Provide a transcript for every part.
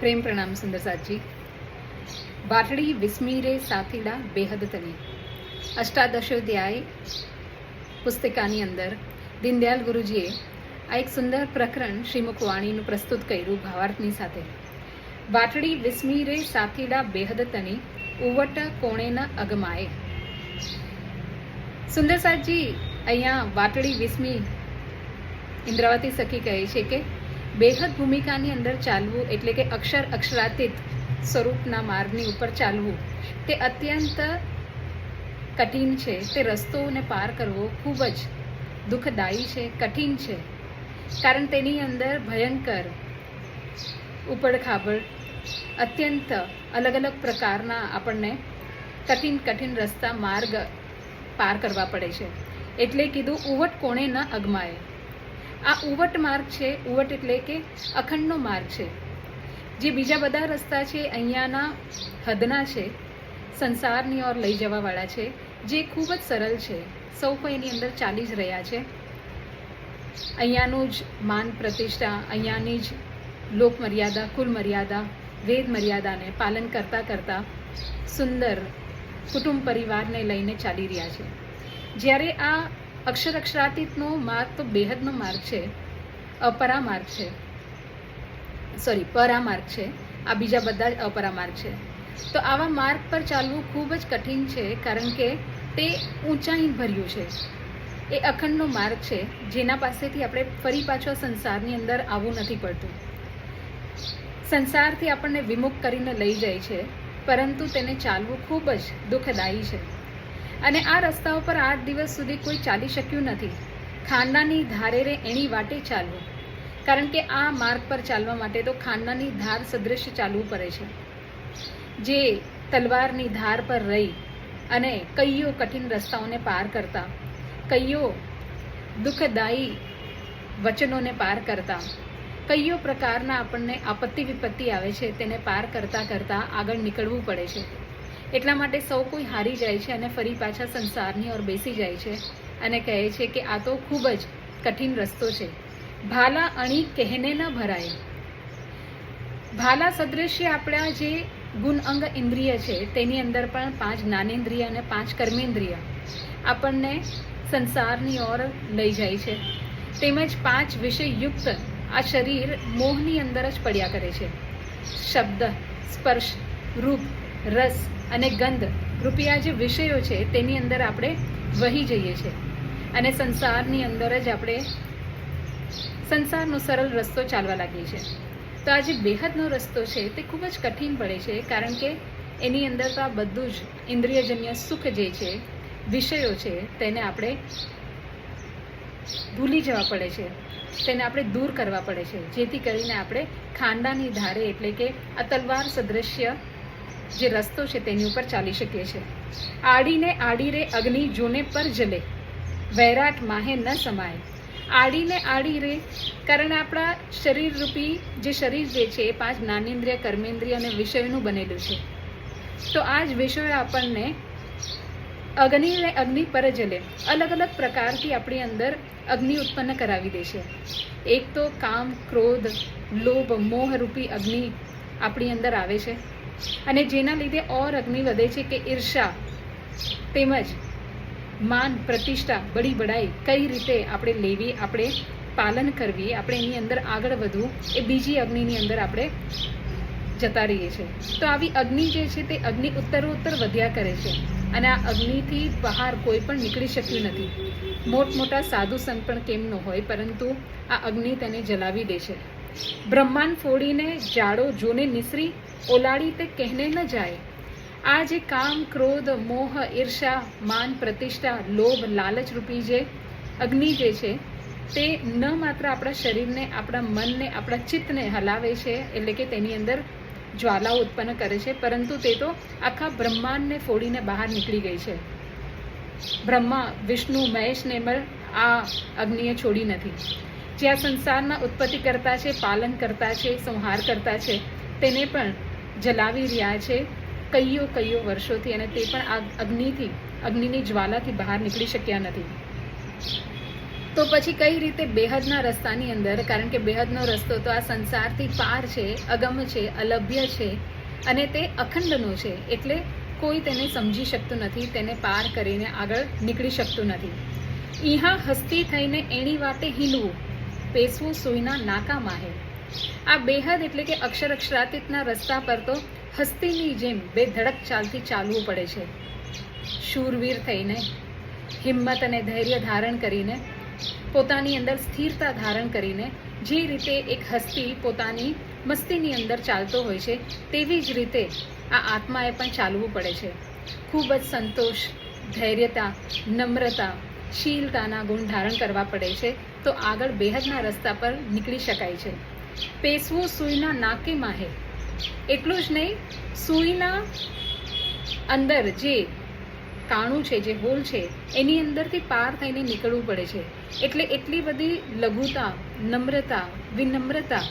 પ્રેમ પ્રણામ સુંદર સાચી. વાટડી વિસ્મીરે સાથીડા બેહદ તની. અષ્ટાદશોધ્યાય પુસ્તિકાની અંદર દીનદયાલ ગુરુજીએ આ એક સુંદર પ્રકરણ શ્રીમુખ વાણીનું પ્રસ્તુત કર્યું ભાવાર્થની સાથે. વાટડી વિસ્મીરે સાથીડા બેહદ તની, ઉવટ કોણેના અગમાએ. સુંદર સાચી, અહીંયા વાટડી વિસ્મી ઇન્દ્રાવતી સખી કહે છે કે બેહદ ભૂમિકાની અંદર ચાલવું એટલે કે અક્ષર અક્ષરાતીત સ્વરૂપના માર્ગની ઉપર ચાલવું, તે અત્યંત કઠિન છે. તે રસ્તોને પાર કરવો ખૂબ જ દુઃખદાયી છે, કઠિન છે. કારણ તેની અંદર ભયંકર ઉપડખાબડ, અત્યંત અલગ અલગ પ્રકારના આપણને કઠિન કઠિન રસ્તા માર્ગ પાર કરવા પડે છે. એટલે કીધું, ઉવટ કોણે ન અગમાય. આ ઉવટ માર્ગ છે. ઉવટ એટલે કે અખંડનો માર્ગ છે. જે બીજા બધા રસ્તા છે, અહીંયાના હદના છે, સંસારની ઓર લઈ જવાવાળા છે, જે ખૂબ જ સરળ છે. સૌ કોઈ એની અંદર ચાલી જ રહ્યા છે. અહીંયાનું જ માન પ્રતિષ્ઠા, અહીંયાની જ લોકમર્યાદા, કુલમર્યાદા કુલ મર્યાદા વેદ મર્યાદાને પાલન કરતાં કરતાં સુંદર કુટુંબ પરિવારને લઈને ચાલી રહ્યા છે. જ્યારે આ અક્ષર અક્ષરાતીતનો માર્ગ તો બેહદનો માર્ગ છે. અપરા માર્ગ છે. સોરી પરા માર્ગ છે. આ બીજા બધા જ અપરા માર્ગ છે. તો આવા માર્ગ પર ચાલવું ખૂબ જ કઠિન છે, કારણ કે તે ઊંચાઈ ભર્યું છે. એ અખંડનો માર્ગ છે. જેના પાસેથી આપણે ફરી પાછો સંસારની અંદર આવવું નથી પડતું. સંસારથી આપણને વિમુખ કરીને લઈ જાય છે, પરંતુ તેને ચાલવું ખૂબ જ દુઃખદાયી છે. અને આ રસ્તા ઉપર આઠ દિવસ સુધી કોઈ ચાલી શક્યું નથી. ખાંડાની ધારે રે એની વાટે ચાલવું. કારણ કે આ માર્ગ પર ચાલવા માટે તો ખાંડાની ધાર સદૃશ ચાલવું પડે છે. જે તલવારની ધાર પર રહી અને કઈઓ કઠિન રસ્તાઓને પાર કરતા, કૈયો દુઃખદાયી વચનોને પાર કરતા કઈયો પ્રકારના આપણને આપત્તિ વિપત્તિ આવે છે તેને પાર કરતાં કરતાં આગળ નીકળવું પડે છે. એટલા માટે સૌ કોઈ હારી જાય છે અને ફરી પાછા સંસારની ઓર બેસી જાય છે અને કહે છે કે આ તો ખૂબ જ કઠિન રસ્તો છે. ભાલા અણી કહેને ન ભરાય. ભાલા સદૃશ્ય આપણા જે ગુણ અંગ ઇન્દ્રિય છે, તેની અંદર પણ પાંચ જ્ઞાનેન્દ્રિય અને પાંચ કર્મેન્દ્રિય આપણને સંસારની ઓર લઈ જાય છે. તેમજ પાંચ વિષયયુક્ત આ શરીર મોહની અંદર જ પડ્યા કરે છે. શબ્દ, સ્પર્શ, રૂપ રસ અને ગંધ. રૂપિયા જે વિષયો છે, તેની અંદર આપણે વહી જઈએ છીએ. અને સંસારની અંદર જ આપણે સંસારનો સરળ રસ્તો ચાલવા લાગીએ છીએ. તો આ જે બેહદનો રસ્તો છે, તે ખૂબ જ કઠિન પડે છે, કારણ કે એની અંદર તો આ બધું જ ઇન્દ્રિયજન્ય સુખ જે છે, વિષયો છે, તેને આપણે ભૂલી જવા પડે છે. તેને આપણે દૂર કરવા પડે છે. જેથી કરીને આપણે ખાંડાની ધારે, એટલે કે આ તલવાર સદૃશ્ય જે રસ્તો છે તેની ઉપર ચાલી શકીએ છીએ. આડીને આડી રે અગ્નિ જોને પર જલે. વૈરાટ માહે ન સમાય. આડીને આડી રે કારણ આપણા શરીર રૂપી જે શરીર જે છે એ પાંચ જ્ઞાનેન્દ્રિય, કર્મેન્દ્રિય અને વિષયનું બનેલું છે. તો આ જ વિષયો આપણને અગ્નિ અને અગ્નિ પર જલે. અલગ અલગ પ્રકારથી આપણી અંદર અગ્નિ ઉત્પન્ન કરાવી દે છે. એક તો કામ, ક્રોધ, લોભ, મોહરૂપી અગ્નિ આપણી અંદર આવે છે. અને જેના લીધે ઓર અગ્નિ વધે છે કે ઈર્ષા તેમજ માન પ્રતિષ્ઠા બડી બડાઈ કઈ રીતે આપણે લેવી, આપણે પાલન કરવી, આપણે એની અંદર આગળ વધવું, એ બીજી અગ્નિની અંદર આપણે જતા રહીએ છીએ. તો આવી અગ્નિ જે છે તે અગ્નિ ઉત્તરોત્તર વધ્યા કરે છે અને આ અગ્નિથી બહાર કોઈ પણ નીકળી શક્યું નથી. મોટમોટા સાધુ સંત પણ કેમ ન હોય, પરંતુ આ અગ્નિ તેને જલાવી દે છે. બ્રહ્માંડ ફોડીને જાડો જોને નિસરી ઓલાડી તે કહેને ન જાય આ જે કામ ક્રોધ મોહ ઈર્ષા માન પ્રતિષ્ઠા લોભ લાલચ રૂપી જે અગ્નિ જે છે તે ન માત્ર આપણા શરીરને આપણા મનને આપણા ચિત્તને હલાવે છે એટલે કે તેની અંદર જ્વાલાઓ ઉત્પન્ન કરે છે પરંતુ તે તો આખા બ્રહ્માંડને ફોડીને બહાર નીકળી ગઈ છે બ્રહ્મા વિષ્ણુ મહેશ નેમર આ અગ્નિએ છોડી નથી જે આ સંસારના ઉત્પત્તિ કરતા છે પાલન કરતા છે સંહાર કરતા છે તેને પણ જલાવી રહ્યા છે. કઈઓ કઈઓ વર્ષોથી અને તે પણ અગ્નિથી, અગ્નિની જ્વાલાથી બહાર નીકળી શક્યા નથી. તો પછી કઈ રીતે બેહદના રસ્તાની અંદર, કારણ કે બેહદનો રસ્તો તો આ સંસારથી પાર છે, અગમ છે, અલભ્ય છે અને તે અખંડનો છે, એટલે કોઈ તેને સમજી શકતું નથી, તેને પાર કરીને આગળ નીકળી શકતું નથી. ઈહા હસ્તી થઈને એની વાટે હિલવું, પેસવું સુઈના નાકા હે. આ બેહદ એટલે કે અક્ષર અક્ષરાતીતના રસ્તા પર તો હસ્તીની જેમ બે ધડક ચાલથી ચાલવું પડે છે. શૂરવીર થઈને, હિંમત અને ધૈર્ય ધારણ કરીને, પોતાની અંદર સ્થિરતા ધારણ કરીને જે રીતે એક હસ્તી પોતાની મસ્તીની અંદર ચાલતો હોય છે, તેવી જ રીતે આ આત્માએ પણ ચાલવું પડે છે. ખૂબ જ સંતોષ, ધૈર્યતા, નમ્રતા, શીલતાના ગુણ ધારણ કરવા પડે છે, તો આગળ બેહદના રસ્તા પર નીકળી શકાય છે. પેસવું સૂઈના નાકે માહે. એટલું જ નહીં, સૂઈના અંદર જે કાણું છે, જે હોલ છે, એની અંદરથી પાર થઈને નીકળવું પડે છે. એટલે એટલી બધી લઘુતા, નમ્રતા, વિનમ્રતા,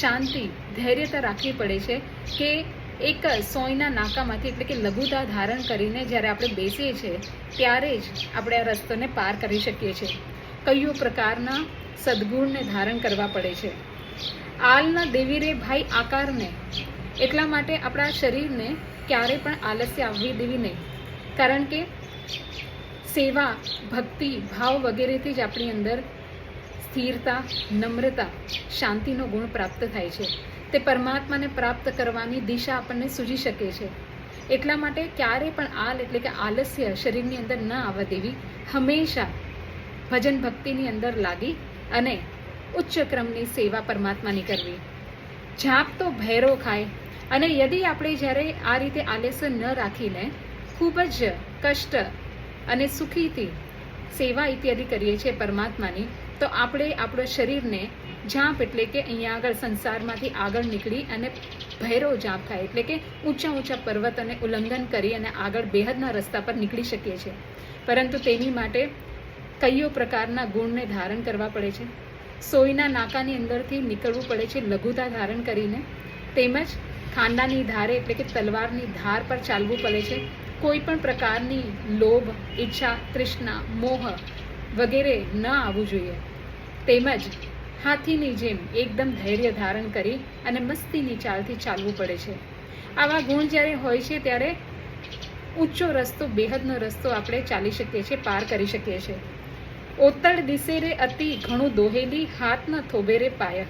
શાંતિ, ધૈર્યતા રાખવી પડે છે કે એક સોયના નાકામાંથી, એટલે કે લઘુતા ધારણ કરીને જ્યારે આપણે બેસીએ છીએ, ત્યારે જ આપણે આ રસ્તોને પાર કરી શકીએ છીએ. કયો પ્રકારના સદગુણને ધારણ કરવા પડે છે. આલના દેવીરે ભાઈ આકારને. એટલા માટે આપણા શરીરને ક્યારે પણ આલસ્ય આવવી દેવી નહીં. કારણ કે સેવા, ભક્તિ, ભાવ વગેરેથી જ આપણી અંદર સ્થિરતા, નમ્રતા, શાંતિનો ગુણ પ્રાપ્ત થાય છે. તે પરમાત્માને પ્રાપ્ત કરવાની દિશા આપણને સૂજી શકે છે. એટલા માટે ક્યારે પણ આલ એટલે કે આલસ્ય શરીરની અંદર ન આવવા દેવી. હંમેશા ભજન ભક્તિની અંદર લાગી અને ઉચ્ચ ક્રમની સેવા પરમાત્માની કરવી. જાપ તો ભૈરો ખાય, અને યદિ આપણે જ્યારે આ રીતે આલેસન ન રાખીને ખૂબ જ કષ્ટ અને સુખીથી સેવા ઇત્યાદિ કરીએ છીએ પરમાત્માની, તો આપણે આપણા શરીરને જાપ એટલે કે અહીંયા આગળ સંસારમાંથી આગળ નીકળી અને ભૈરવ જાપ થાય, એટલે કે ઊંચા ઊંચા પર્વત અને ઉલ્લંઘન કરી અને આગળ બેહદના રસ્તા પર નીકળી શકીએ છીએ. પરંતુ તેની માટે કયો પ્રકારના ગુણને ધારણ કરવા પડે છે? સોયના નાકાની અંદરથી નીકળવું પડે છે લઘુતા ધારણ કરીને. તેમજ ખાંડાની ધારે એટલે કે તલવારની ધાર પર ચાલવું પડે છે. કોઈ પણ પ્રકારની લોભ, ઈચ્છા, તૃષ્ણા, મોહ વગેરે ન આવવું જોઈએ. તેમજ હાથીની જેમ એકદમ ધૈર્ય ધારણ કરી અને મસ્તીની ચાલથી ચાલવું પડે છે. આવા ગુણ જ્યારે હોય છે ત્યારે ઊંચો રસ્તો, બેહદનો રસ્તો આપણે ચાલી શકીએ છીએ, પાર કરી શકીએ છીએ. ઓતળ દિશે રે અતિ ઘણું દોહેલી હાથ ન થોબે પાયા.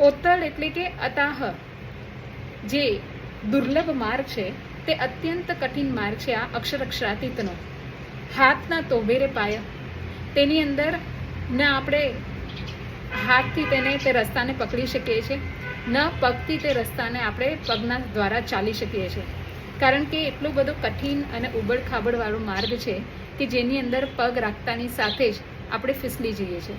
ઓતળ એટલે કે અતાહ. જે દુર્લભ માર્ગ છે, તે અત્યંત કઠિન માર્ગ છે આ અક્ષરક્ષરાતીતનો. હાથના તોબેરે પાયા. તેની અંદર ન આપણે હાથથી તેને તે રસ્તાને પકડી શકીએ છીએ, ન પગથી તે રસ્તાને આપણે પગના દ્વારા ચાલી શકીએ છીએ. કારણ કે એટલો બધો કઠિન અને ઉબડ ખાબડવાળો માર્ગ છે કે જેની અંદર પગ રાખતાની સાથે જ આપણે ફિસલી જઈએ છીએ.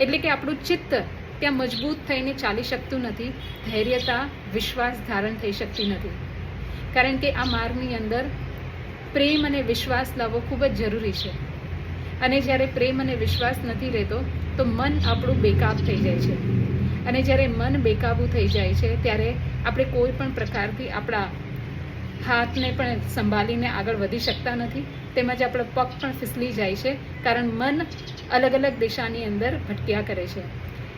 એટલે કે આપણું ચિત્ત ત્યાં મજબૂત થઈને ચાલી શકતું નથી, ધૈર્યતા, વિશ્વાસ ધારણ થઈ શકતી નથી. કારણ કે આ માર્ગની અંદર પ્રેમ અને વિશ્વાસ લાવવો ખૂબ જ જરૂરી છે. અને જ્યારે પ્રેમ અને વિશ્વાસ નથી રહેતો, તો મન આપણું બેકાબ થઈ જાય છે. અને જ્યારે મન બેકાબુ થઈ જાય છે, ત્યારે આપણે કોઈ પણ પ્રકારથી આપણા હાથને પણ સંભાળીને આગળ વધી શકતા નથી. તેમજ આપણો પગ પણ ફિસલી જાય છે, કારણ મન અલગ અલગ દિશાની અંદર ભટક્યા કરે છે.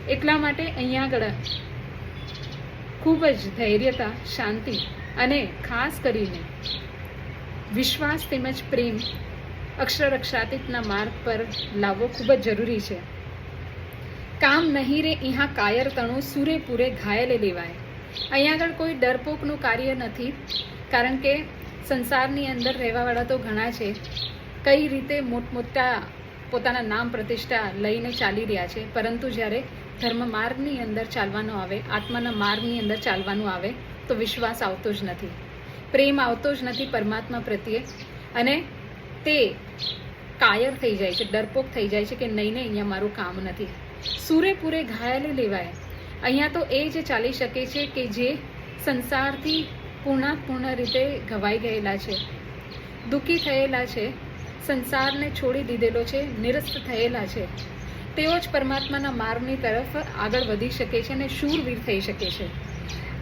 એટલા માટે અહીંયા આગળ ખૂબ જ ધૈર્યતા, શાંતિ અને ખાસ કરીને વિશ્વાસ તેમજ પ્રેમ અક્ષરક્ષાતીતના માર્ગ પર લાવવો ખૂબ જ જરૂરી છે. કામ નહીં રે અહીંયા કાયર તણું સુરેપૂરે ઘાયલે લેવાય. અહીંયા આગળ કોઈ ડરપોકનું કાર્ય નથી, કારણ કે સંસારની અંદર રહેવાવાળા તો ઘણા છે. કઈ રીતે મોટમોટા પોતાના નામ પ્રતિષ્ઠા લઈને ચાલી રહ્યા છે. પરંતુ જ્યારે ધર્મ માર્ગની અંદર ચાલવાનું આવે, આત્માના માર્ગની અંદર ચાલવાનું આવે, તો વિશ્વાસ આવતો જ નથી. પ્રેમ આવતો જ નથી પરમાત્મા પ્રત્યે. અને તે કાયર થઈ જાય છે, ડરપોક થઈ જાય છે કે નહીં નહીં, અહીંયા મારું કામ નથી. સુરેપૂરે ઘાયલે લેવાય. અહીંયા તો એ જે ચાલી શકે છે કે જે સંસારથી પૂર્ણ પૂર્ણ રીતે ઘવાઈ ગયેલા છે, દુઃખી થયેલા છે સંસારને છોડી દીધેલો છે, નિરસ્ત થયેલા છે. તેઓ જ પરમાત્માના માર્ગની તરફ આગળ વધી શકે છે અને શૂરવીર થઈ શકે છે.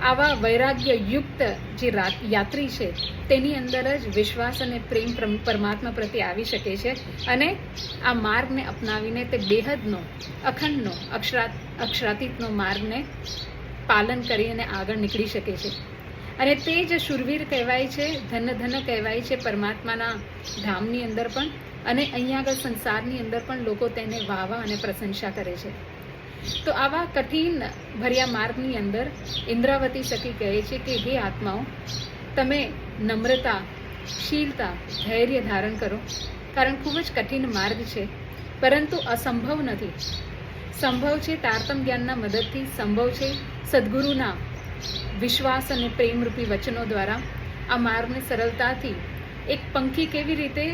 આવા વૈરાગ્ય યુક્ત જે યાત્રી છે, તેની અંદર જ વિશ્વાસ અને પ્રેમ પરમાત્મા પ્રત્યે આવી શકે છે અને આ માર્ગને અપનાવીને તે બેહદનો, અખંડનો, અક્ષરા, અક્ષરાતીતનો માર્ગને પાલન કરી અને આગળ નીકળી શકે છે. અને તે જ શુરવીર કહેવાય છે, ધન ધન કહેવાય છે પરમાત્માના ધામની અંદર પણ અને અહીંયા આગળ સંસારની અંદર પણ લોકો તેને વાહવા અને પ્રશંસા કરે છે. તો આવા કઠિન ભર્યા માર્ગની અંદર ઇન્દ્રાવતી સખી કહે છે કે, હે આત્માઓ, તમે નમ્રતા, શીલતા, ધૈર્ય ધારણ કરો, કારણ ખૂબ જ કઠિન માર્ગ છે, પરંતુ અસંભવ નથી. સંભવ છે તારતમ જ્ઞાનના મદદથી, સંભવ છે સદગુરુના વિશ્વાસ અને પ્રેમરૂપી વચનો દ્વારા આ માર્ગને સરળતાથી એક પંખી કેવી રીતે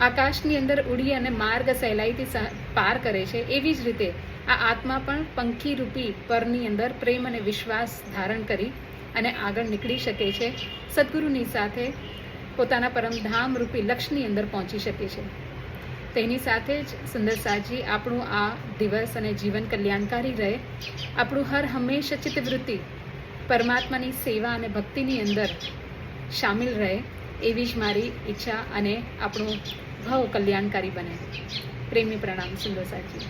આકાશની અંદર ઉડી અને માર્ગ સહેલાઈથી પાર કરે છે, એવી જ રીતે આ આત્મા પણ પંખી રૂપી પરની અંદર પ્રેમ અને વિશ્વાસ ધારણ કરી અને આગળ નીકળી શકે છે. સદગુરુની સાથે પોતાના પરમધામ રૂપી લક્ષ્યની અંદર પહોંચી શકે છે. તેની સાથે જ સુંદર સાજી આપણું આ દિવસ અને જીવન કલ્યાણકારી રહે. આપણું હર હંમેશા ચિત્તવૃત્તિ, પરમાત્માની સેવા અને ભક્તિની અંદર સામેલ રહે એવી જ મારી ઈચ્છા અને આપણું ભાવ કલ્યાણકારી બને. પ્રેમી પ્રણામ, સુંદર સાજી.